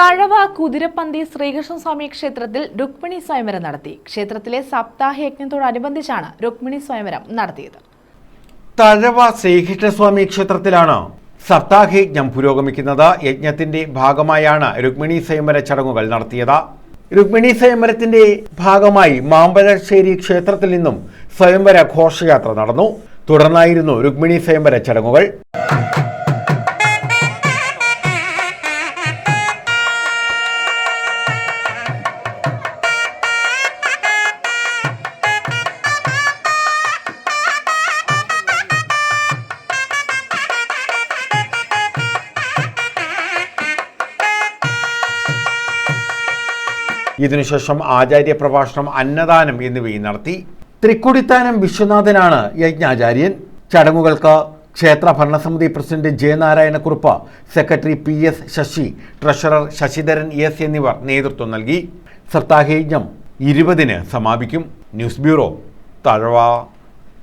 തഴവ കുതിരപ്പന്തി ശ്രീകൃഷ്ണസ്വാമി ക്ഷേത്രത്തിൽ രുക്മിണി സ്വയംവരം നടത്തി. ക്ഷേത്രത്തിലെ സപ്താഹ യജ്ഞത്തോടനുബന്ധിച്ചാണ് രുക്മിണി സ്വയംവരം നടത്തിയത്. തഴവ ശ്രീകൃഷ്ണസ്വാമി ക്ഷേത്രത്തിലാണ് സപ്താഹയജ്ഞം പുരോഗമിക്കുന്നത്. യജ്ഞത്തിന്റെ ഭാഗമായാണ് രുക്മിണി സ്വയംവര ചടങ്ങുകൾ നടത്തിയത്. രുക്മിണി സ്വയംവരത്തിന്റെ ഭാഗമായി മാമ്പഴശ്ശേരി ക്ഷേത്രത്തിൽ നിന്നും സ്വയംവര ഘോഷയാത്ര നടന്നു. തുടർന്നായിരുന്നു രുക്മിണി സ്വയംവര ചടങ്ങുകൾ. ഇതിനുശേഷം ആചാര്യ പ്രഭാഷണം അന്നദാനം എന്നിവയും നടത്തി. തൃക്കുടിത്താനം വിശ്വനാഥനാണ് യജ്ഞാചാര്യൻ. ചടങ്ങുകൾക്ക് ക്ഷേത്ര ഭരണസമിതി president Jayanarayanakurup secretary P S Sasi treasurer Sasidharan S എന്നിവർ നേതൃത്വം നൽകി. സപ്താഹയജ്ഞം ഇരുപതിന് സമാപിക്കും. News bureau Thazhava.